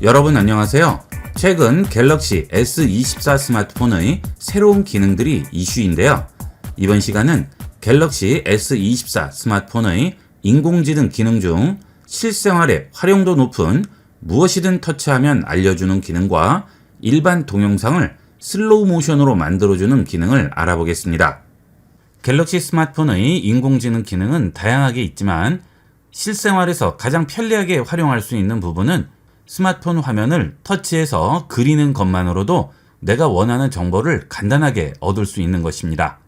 여러분 안녕하세요. 최근 갤럭시 S24 스마트폰의 새로운 기능들이 이슈인데요. 이번 시간은 갤럭시 S24 스마트폰의 인공지능 기능 중 실생활에 활용도 높은 무엇이든 터치하면 알려주는 기능과 일반 동영상을 슬로우 모션으로 만들어주는 기능을 알아보겠습니다. 갤럭시 스마트폰의 인공지능 기능은 다양하게 있지만 실생활에서 가장 편리하게 활용할 수 있는 부분은 스마트폰 화면을 터치해서 그리는 것만으로도 내가 원하는 정보를 간단하게 얻을 수 있는 것입니다.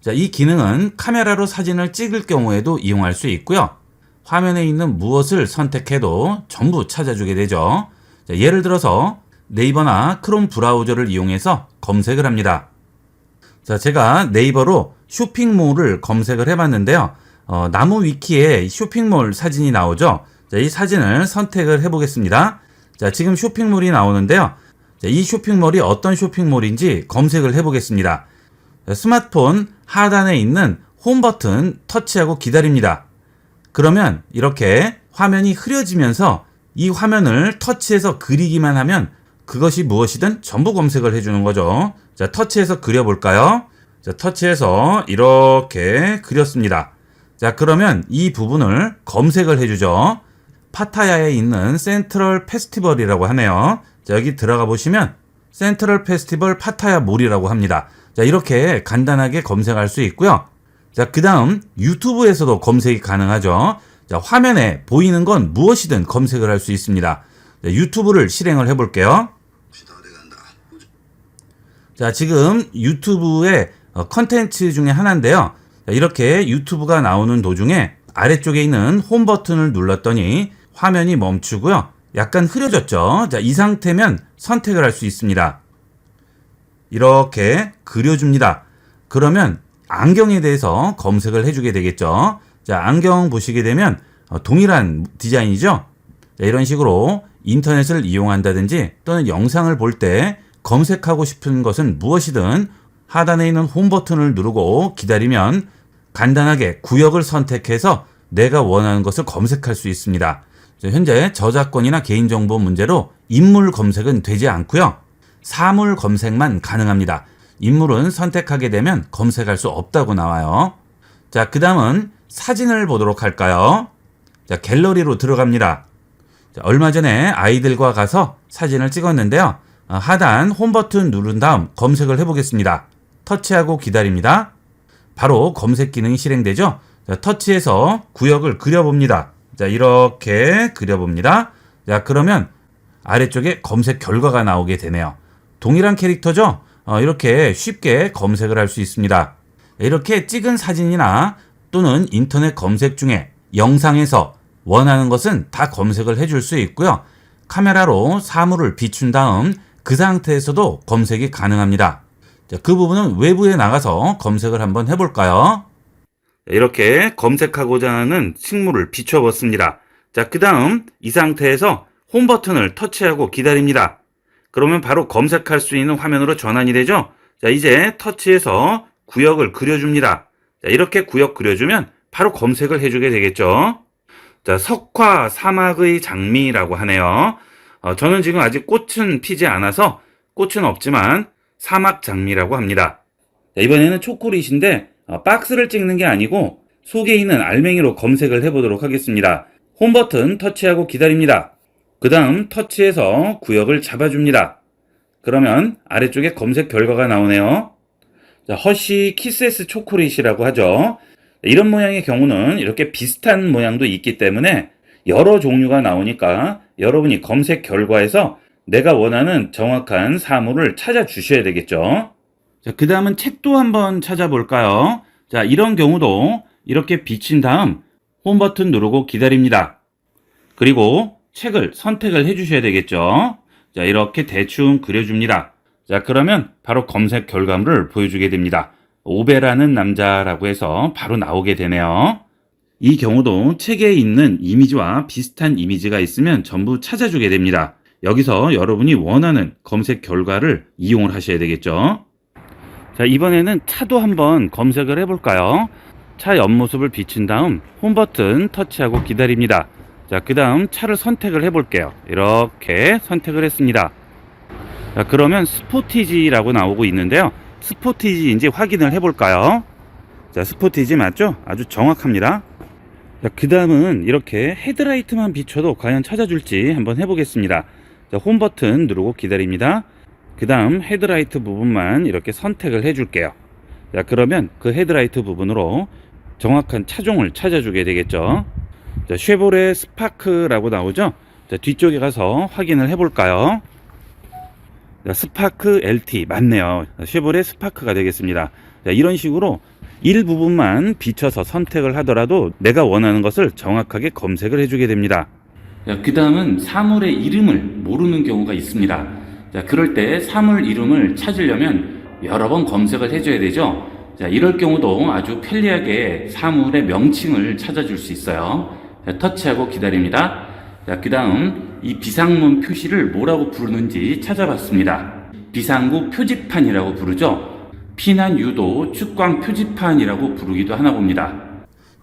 자, 이 기능은 카메라로 사진을 찍을 경우에도 이용할 수 있고요. 화면에 있는 무엇을 선택해도 전부 찾아주게 되죠. 자, 예를 들어서 네이버나 크롬 브라우저를 이용해서 검색을 합니다. 자, 제가 네이버로 쇼핑몰을 검색을 해봤는데요. 어, 나무 위키에 쇼핑몰 사진이 나오죠. 자, 이 사진을 선택을 해보겠습니다. 자, 지금 쇼핑몰이 나오는데요. 자, 이 쇼핑몰이 어떤 쇼핑몰인지 검색을 해보겠습니다. 자, 스마트폰 하단에 있는 홈 버튼 터치하고 기다립니다. 그러면 이렇게 화면이 흐려지면서 이 화면을 터치해서 그리기만 하면 그것이 무엇이든 전부 검색을 해주는 거죠. 자, 터치해서 그려볼까요? 자, 터치해서 이렇게 그렸습니다. 자, 그러면 이 부분을 검색을 해주죠. 파타야에 있는 센트럴 페스티벌이라고 하네요. 자, 여기 들어가 보시면 센트럴 페스티벌 파타야 몰이라고 합니다. 자, 이렇게 간단하게 검색할 수 있고요. 자, 그 다음 유튜브에서도 검색이 가능하죠. 자, 화면에 보이는 건 무엇이든 검색을 할 수 있습니다. 자, 유튜브를 실행을 해볼게요. 자, 지금 유튜브의 어, 컨텐츠 중에 하나인데요. 자, 이렇게 유튜브가 나오는 도중에 아래쪽에 있는 홈 버튼을 눌렀더니 화면이 멈추고요. 약간 흐려졌죠. 자, 이 상태면 선택을 할 수 있습니다. 이렇게 그려줍니다. 그러면 안경에 대해서 검색을 해주게 되겠죠. 자, 안경 보시게 되면 어, 동일한 디자인이죠. 자, 이런 식으로 인터넷을 이용한다든지 또는 영상을 볼 때 검색하고 싶은 것은 무엇이든 하단에 있는 홈 버튼을 누르고 기다리면 간단하게 구역을 선택해서 내가 원하는 것을 검색할 수 있습니다. 현재 저작권이나 개인정보 문제로 인물 검색은 되지 않고요. 사물 검색만 가능합니다. 인물은 선택하게 되면 검색할 수 없다고 나와요. 자, 그 다음은 사진을 보도록 할까요? 자, 갤러리로 들어갑니다. 자, 얼마 전에 아이들과 가서 사진을 찍었는데요. 어, 하단 홈 버튼 누른 다음 검색을 해보겠습니다. 터치하고 기다립니다. 바로 검색 기능이 실행되죠. 자, 터치해서 구역을 그려봅니다. 자, 이렇게 그려봅니다. 자, 그러면 아래쪽에 검색 결과가 나오게 되네요. 동일한 캐릭터죠? 어, 이렇게 쉽게 검색을 할 수 있습니다. 이렇게 찍은 사진이나 또는 인터넷 검색 중에 영상에서 원하는 것은 다 검색을 해줄 수 있고요. 카메라로 사물을 비춘 다음 그 상태에서도 검색이 가능합니다. 자, 그 부분은 외부에 나가서 검색을 한번 해볼까요? 이렇게 검색하고자 하는 식물을 비춰봤습니다. 자, 그 다음 이 상태에서 홈 버튼을 터치하고 기다립니다. 그러면 바로 검색할 수 있는 화면으로 전환이 되죠? 자, 이제 터치해서 구역을 그려줍니다. 자, 이렇게 구역 그려주면 바로 검색을 해주게 되겠죠? 자, 석화 사막의 장미라고 하네요. 어, 저는 지금 아직 꽃은 피지 않아서 꽃은 없지만 사막 장미라고 합니다. 자, 이번에는 초콜릿인데 어, 박스를 찍는 게 아니고 속에 있는 알맹이로 검색을 해보도록 하겠습니다. 홈 버튼 터치하고 기다립니다. 그 다음 터치해서 구역을 잡아줍니다. 그러면 아래쪽에 검색 결과가 나오네요. 자, 허쉬 키스에스 초콜릿이라고 하죠. 이런 모양의 경우는 이렇게 비슷한 모양도 있기 때문에 여러 종류가 나오니까 여러분이 검색 결과에서 내가 원하는 정확한 사물을 찾아 주셔야 되겠죠. 자, 그 다음은 책도 한번 찾아볼까요? 자, 이런 경우도 이렇게 비친 다음 홈 버튼 누르고 기다립니다. 그리고 책을 선택을 해주셔야 되겠죠. 자, 이렇게 대충 그려줍니다. 자, 그러면 바로 검색 결과물을 보여주게 됩니다. 오베라는 남자라고 해서 바로 나오게 되네요. 이 경우도 책에 있는 이미지와 비슷한 이미지가 있으면 전부 찾아주게 됩니다. 여기서 여러분이 원하는 검색 결과를 이용을 하셔야 되겠죠. 자, 이번에는 차도 한번 검색을 해볼까요? 차 옆모습을 비춘 다음 홈 버튼 터치하고 기다립니다. 자, 그 다음 차를 선택을 해볼게요. 이렇게 선택을 했습니다. 자, 그러면 스포티지라고 나오고 있는데요. 스포티지인지 확인을 해볼까요? 자, 스포티지 맞죠? 아주 정확합니다. 자, 그 다음은 이렇게 헤드라이트만 비춰도 과연 찾아줄지 한번 해보겠습니다. 자, 홈 버튼 누르고 기다립니다. 그 다음 헤드라이트 부분만 이렇게 선택을 해줄게요. 자, 그러면 그 헤드라이트 부분으로 정확한 차종을 찾아주게 되겠죠. 자, 쉐보레 스파크라고 나오죠? 자, 뒤쪽에 가서 확인을 해볼까요? 자, 스파크 LT 맞네요. 자, 쉐보레 스파크가 되겠습니다. 자, 이런 식으로 일부분만 비춰서 선택을 하더라도 내가 원하는 것을 정확하게 검색을 해주게 됩니다. 그 다음은 사물의 이름을 모르는 경우가 있습니다. 자, 그럴 때 사물 이름을 찾으려면 여러 번 검색을 해줘야 되죠. 자, 이럴 경우도 아주 편리하게 사물의 명칭을 찾아줄 수 있어요. 자, 터치하고 기다립니다. 자, 그 다음 이 비상문 표시를 뭐라고 부르는지 찾아봤습니다. 비상구 표지판이라고 부르죠. 피난 유도 축광 표지판이라고 부르기도 하나 봅니다.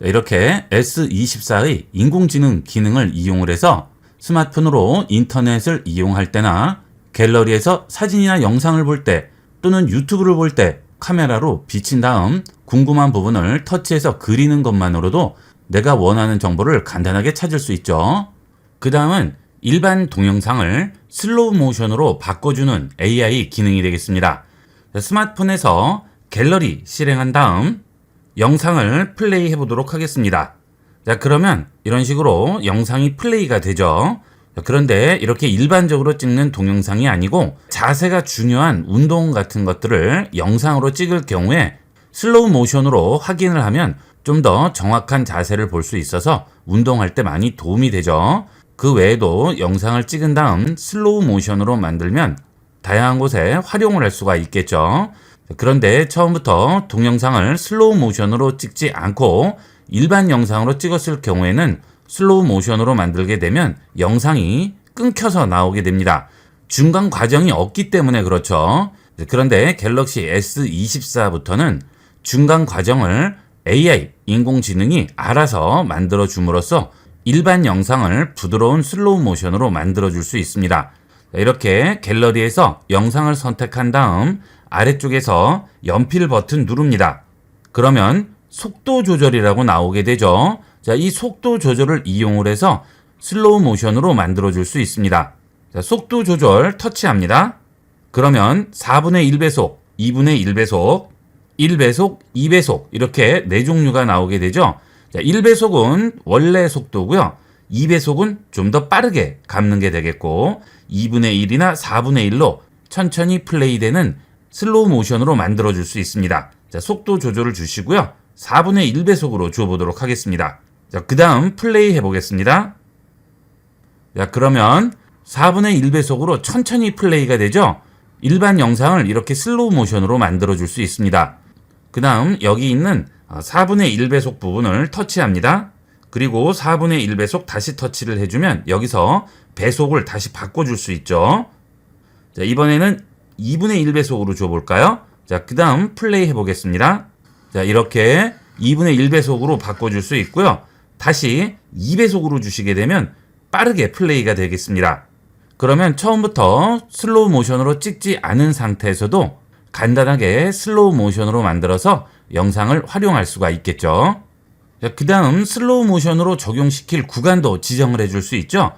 이렇게 S24의 인공지능 기능을 이용을 해서 스마트폰으로 인터넷을 이용할 때나 갤러리에서 사진이나 영상을 볼 때 또는 유튜브를 볼 때 카메라로 비친 다음 궁금한 부분을 터치해서 그리는 것만으로도 내가 원하는 정보를 간단하게 찾을 수 있죠. 그 다음은 일반 동영상을 슬로우 모션으로 바꿔주는 AI 기능이 되겠습니다. 스마트폰에서 갤러리 실행한 다음 영상을 플레이 해보도록 하겠습니다. 자, 그러면 이런 식으로 영상이 플레이가 되죠. 자, 그런데 이렇게 일반적으로 찍는 동영상이 아니고 자세가 중요한 운동 같은 것들을 영상으로 찍을 경우에 슬로우 모션으로 확인을 하면 좀 더 정확한 자세를 볼 수 있어서 운동할 때 많이 도움이 되죠. 그 외에도 영상을 찍은 다음 슬로우 모션으로 만들면 다양한 곳에 활용을 할 수가 있겠죠. 그런데 처음부터 동영상을 슬로우 모션으로 찍지 않고 일반 영상으로 찍었을 경우에는 슬로우 모션으로 만들게 되면 영상이 끊겨서 나오게 됩니다. 중간 과정이 없기 때문에 그렇죠. 그런데 갤럭시 S24부터는 중간 과정을 AI 인공지능이 알아서 만들어 줌으로써 일반 영상을 부드러운 슬로우 모션으로 만들어 줄 수 있습니다. 이렇게 갤러리에서 영상을 선택한 다음 아래쪽에서 연필 버튼 누릅니다. 그러면 속도 조절이라고 나오게 되죠. 자, 이 속도 조절을 이용을 해서 슬로우 모션으로 만들어 줄 수 있습니다. 자, 속도 조절 터치합니다. 그러면 4분의 1배속, 2분의 1배속, 1배속, 2배속 이렇게 네 종류가 나오게 되죠. 자, 1배속은 원래 속도고요. 2배속은 좀 더 빠르게 감는 게 되겠고 2분의 1이나 4분의 1로 천천히 플레이되는 슬로우 모션으로 만들어 줄 수 있습니다. 자, 속도 조절을 주시고요. 4분의 1배속으로 주어보도록 하겠습니다. 자, 그 다음 플레이 해보겠습니다. 자, 그러면 4분의 1배속으로 천천히 플레이가 되죠? 일반 영상을 이렇게 슬로우 모션으로 만들어 줄 수 있습니다. 그 다음 여기 있는 4분의 1배속 부분을 터치합니다. 그리고 4분의 1배속 다시 터치를 해주면 여기서 배속을 다시 바꿔줄 수 있죠. 자, 이번에는 2분의 1배속으로 줘볼까요? 자, 그 다음 플레이 해보겠습니다. 자, 이렇게 2분의 1배속으로 바꿔줄 수 있고요. 다시 2배속으로 주시게 되면 빠르게 플레이가 되겠습니다. 그러면 처음부터 슬로우 모션으로 찍지 않은 상태에서도 간단하게 슬로우 모션으로 만들어서 영상을 활용할 수가 있겠죠. 그 다음 슬로우 모션으로 적용시킬 구간도 지정을 해줄 수 있죠.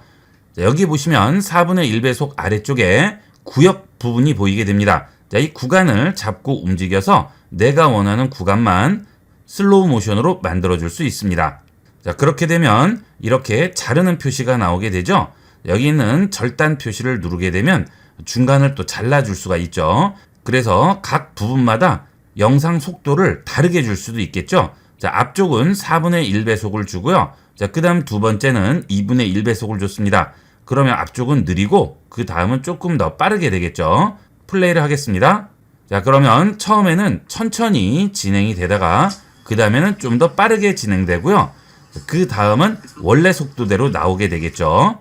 자, 여기 보시면 4분의 1배속 아래쪽에 구역 부분이 보이게 됩니다. 자, 이 구간을 잡고 움직여서 내가 원하는 구간만 슬로우 모션으로 만들어 줄 수 있습니다. 자, 그렇게 되면 이렇게 자르는 표시가 나오게 되죠. 여기 있는 절단 표시를 누르게 되면 중간을 또 잘라줄 수가 있죠. 그래서 각 부분마다 영상 속도를 다르게 줄 수도 있겠죠. 자, 앞쪽은 4분의 1배속을 주고요. 자, 그 다음 두 번째는 2분의 1배속을 줬습니다. 그러면 앞쪽은 느리고 그 다음은 조금 더 빠르게 되겠죠. 플레이를 하겠습니다. 자, 그러면 처음에는 천천히 진행이 되다가 그 다음에는 좀 더 빠르게 진행되고요. 그 다음은 원래 속도대로 나오게 되겠죠.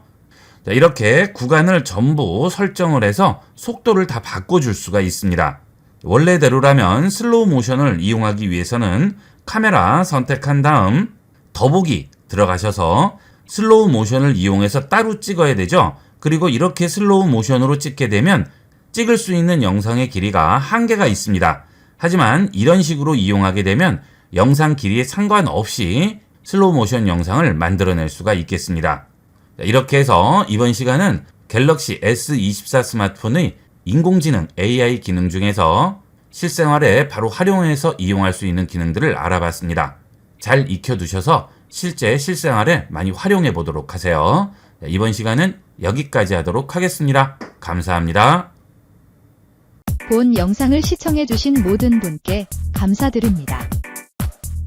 자, 이렇게 구간을 전부 설정을 해서 속도를 다 바꿔줄 수가 있습니다. 원래대로라면 슬로우 모션을 이용하기 위해서는 카메라 선택한 다음 더보기 들어가셔서 슬로우 모션을 이용해서 따로 찍어야 되죠. 그리고 이렇게 슬로우 모션으로 찍게 되면 찍을 수 있는 영상의 길이가 한계가 있습니다. 하지만 이런 식으로 이용하게 되면 영상 길이에 상관없이 슬로우 모션 영상을 만들어낼 수가 있겠습니다. 자, 이렇게 해서 이번 시간은 갤럭시 S24 스마트폰의 인공지능 AI 기능 중에서 실생활에 바로 활용해서 이용할 수 있는 기능들을 알아봤습니다. 잘 익혀두셔서 실제 실생활에 많이 활용해 보도록 하세요. 자, 이번 시간은 여기까지 하도록 하겠습니다. 감사합니다. 본 영상을 시청해주신 모든 분께 감사드립니다.